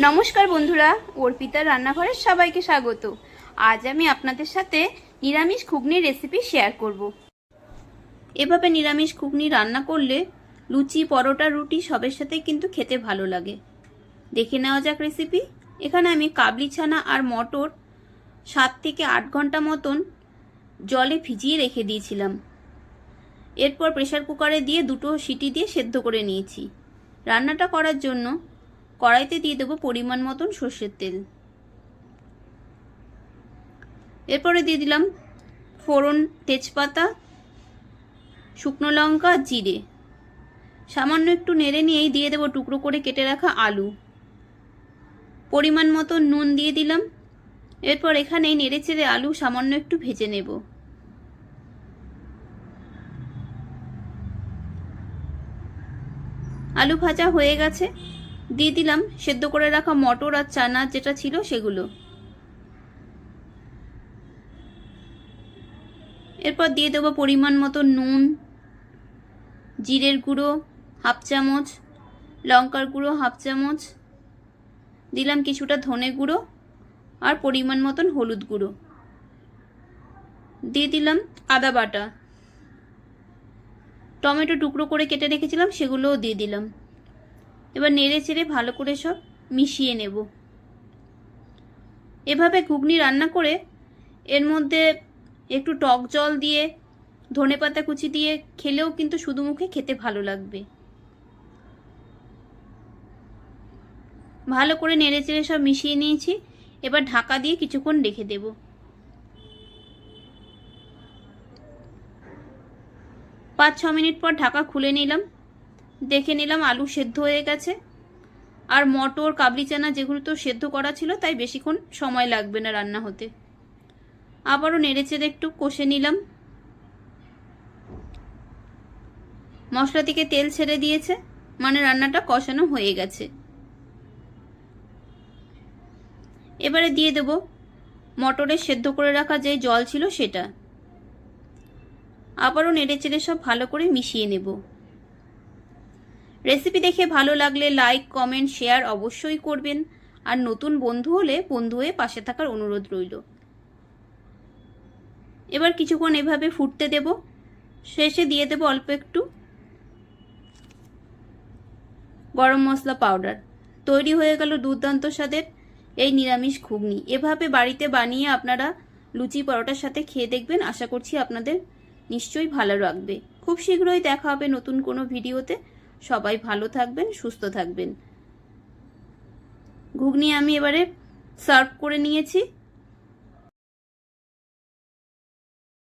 নমস্কার বন্ধুরা, অর্পিতার রান্নাঘরের সবাইকে স্বাগত। আজ আমি আপনাদের সাথে নিরামিষ ঘুগনির রেসিপি শেয়ার করব। এভাবে নিরামিষ ঘুগনি রান্না করলে লুচি, পরোটা, রুটি সবের সাথে কিন্তু খেতে ভালো লাগে। দেখে নেওয়া যাক রেসিপি এখানে আমি কাবলি ছানা আর মটর সাত থেকে আট ঘণ্টা মতন জলে ভিজিয়ে রেখে দিয়েছিলাম। এরপর প্রেসার কুকারে দিয়ে দুটো সিটি দিয়ে সেদ্ধ করে নিয়েছি। রান্নাটা করার জন্য কড়াইতে দিয়ে দেবো পরিমাণ মতন সর্ষের তেল। এরপরে দিয়ে দিলাম ফোড়ন তেজপাতা, শুকনো লঙ্কা, জিরে। সামান্য একটু নেড়ে নিয়েই দিয়ে দেবো টুকরো করে কেটে রাখা আলু। পরিমাণ মতো নুন দিয়ে দিলাম। এরপর এখানে নেড়ে চেড়ে আলু সামান্য একটু ভেজে নেব। আলু ভাজা হয়ে গেছে। দিয়ে দিলাম, সেদ্ধ করে রাখা মটর আর চানা যেটা ছিল সেগুলো। এরপর দিয়ে দেবো পরিমাণ মতো নুন, জিরের গুঁড়ো, হাফ চামচ, লঙ্কার গুঁড়ো, হাফ চামচ, দিলাম কিছুটা ধনে গুঁড়ো আর পরিমাণ মতন হলুদ গুঁড়ো। দিয়ে দিলাম আদা বাটা। টমেটো টুকরো করে কেটে রেখেছিলাম, সেগুলোও দিয়ে দিলাম। এবার নেড়ে চেড়ে ভালো করে সব মিশিয়ে নেব। এভাবে ঘুগনি রান্না করে এর মধ্যে একটু টক জল দিয়ে, ধনে পাতা কুচি দিয়ে খেলেও কিন্তু শুধু মুখে খেতে ভালো লাগবে। ভালো করে নেড়ে চেড়ে সব মিশিয়ে নিয়েছি। এবার ঢাকা দিয়ে কিছুক্ষণ রেখে দেব। পাঁচ ছ মিনিট পর ঢাকা খুলে নিলাম। দেখে নিলাম আলু সেদ্ধ হয়ে গেছে। আর মটর, কাবলি চানা যেগুলো তো সেদ্ধ করা ছিল, তাই বেশিক্ষণ সময় লাগবে না রান্না হতে। আবারও নেড়ে চেড়ে একটু কষে নিলাম। মশলা থেকে তেল ছেড়ে দিয়েছে মানে রান্নাটা কষানো হয়ে গেছে। এবারে দিয়ে দেব মটরের সেদ্ধ করে রাখা যে জল ছিল সেটা। আবারও নেড়ে চেড়ে সব ভালো করে মিশিয়ে নেব। রেসিপি দেখে ভালো লাগলে লাইক কমেন্ট শেয়ার অবশ্যই করবেন। আর নতুন বন্ধু হলে বন্ধু হয়ে পাশে থাকার অনুরোধ রইল। এবার কিছুক্ষণ এভাবে ফুটতে দেব। শেষে দিয়ে দেব অল্প একটু গরম মশলা পাউডার তৈরি হয়ে গেল দুর্দান্ত স্বাদের এই নিরামিষ ঘুগনি। এভাবে বাড়িতে বানিয়ে আপনারা লুচি পরোটার সাথে খেয়ে দেখবেন। আশা করছি আপনাদের নিশ্চয়ই ভালো লাগবে। খুব শীঘ্রই দেখা হবে নতুন কোনো ভিডিওতে। সবাই ভালো থাকবেন সুস্থ থাকবেন। ঘুগনি আমি এবারে সার্ভ করে নিয়েছি।